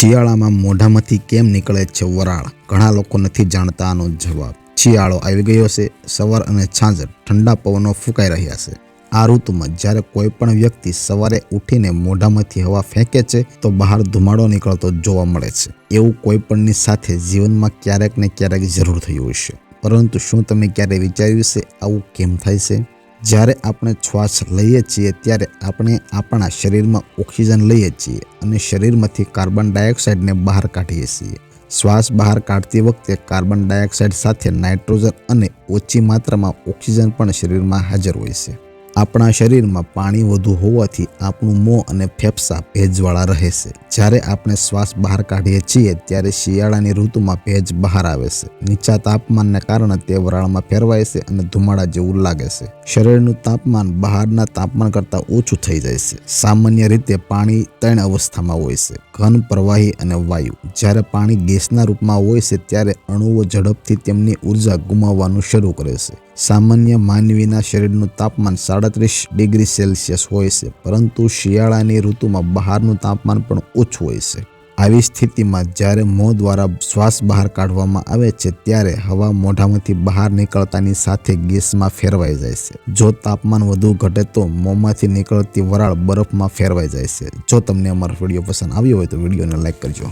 શિયાળામાં મોઢામાંથી કેમ નીકળે છે વરાળ? ઘણા લોકો નથી જાણતા આનો જવાબ. શિયાળો આવી ગયો છે, સવાર અને છાંજર ઠંડા પવનો ફૂંકાઈ રહ્યા છે. આ ઋતુમાં જ્યારે કોઈ પણ વ્યક્તિ સવારે ઉઠીને મોઢામાંથી હવા ફેંકે છે, તો બહાર ધુમાડો નીકળતો જોવા મળે છે. એવું કોઈ પણની સાથે જીવનમાં ક્યારેક ને ક્યારેક જરૂર થયું હશે. પરંતુ શું તમે ક્યારે વિચાર્યું છે, આવું કેમ થાય છે? જ્યારે આપણે શ્વાસ લઈએ છીએ ત્યારે આપણે આપણા શરીરમાં ઓક્સિજન લઈએ છીએ અને શરીરમાંથી કાર્બન ડાયોક્સાઇડને બહાર કાઢીએ છીએ. શ્વાસ બહાર કાઢતી વખતે કાર્બન ડાયોક્સાઇડ સાથે નાઇટ્રોજન અને ઓછી માત્રામાં ઓક્સિજન પણ શરીરમાં હાજર હોય છે. આપણા શરીરમાં પાણી વધુ હોવાથી આપણું મોં અને ફેફસા ભેજવાળા રહે છે. જ્યારે આપણે શ્વાસ બહાર કાઢીએ છીએ, ત્યારે શિયાળાની ઋતુમાં ભેજ બહાર આવે છે. નીચા તાપમાનને કારણે તે વરાળમાં ફેરવાય છે અને ધુમાડા જેવું લાગે છે. શરીરનું તાપમાન બહારના તાપમાન કરતાં ઓછું થઈ જાય છે. સામાન્ય રીતે પાણી ત્રણ અવસ્થામાં હોય છે. ઘન, પ્રવાહી અને વાયુ. જ્યારે પાણી ગેસના રૂપમાં હોય છે, ત્યારે અણુઓ ઝડપથી તેમની ઊર્જા ગુમાવવાનું શરૂ કરે છે. સામાન્ય માનવીના શરીરનું તાપમાન સાડત્રીસ ડિગ્રી સેલ્સિયસ હોય છે, પરંતુ શિયાળાની ઋતુમાં બહારનું તાપમાન પણ ઓછું હોય છે. આવી સ્થિતિમાં જ્યારે મોં દ્વારા શ્વાસ બહાર કાઢવામાં આવે છે, ત્યારે હવા મોઢામાંથી બહાર નીકળતાની સાથે ગેસમાં ફેરવાઈ જાય છે. જો તાપમાન વધુ ઘટે તો મોંમાંથી નીકળતી વરાળ બરફમાં ફેરવાઈ જાય છે. જો તમને અમારો વીડિયો પસંદ આવ્યો હોય તો વિડીયોને લાઈક કરજો.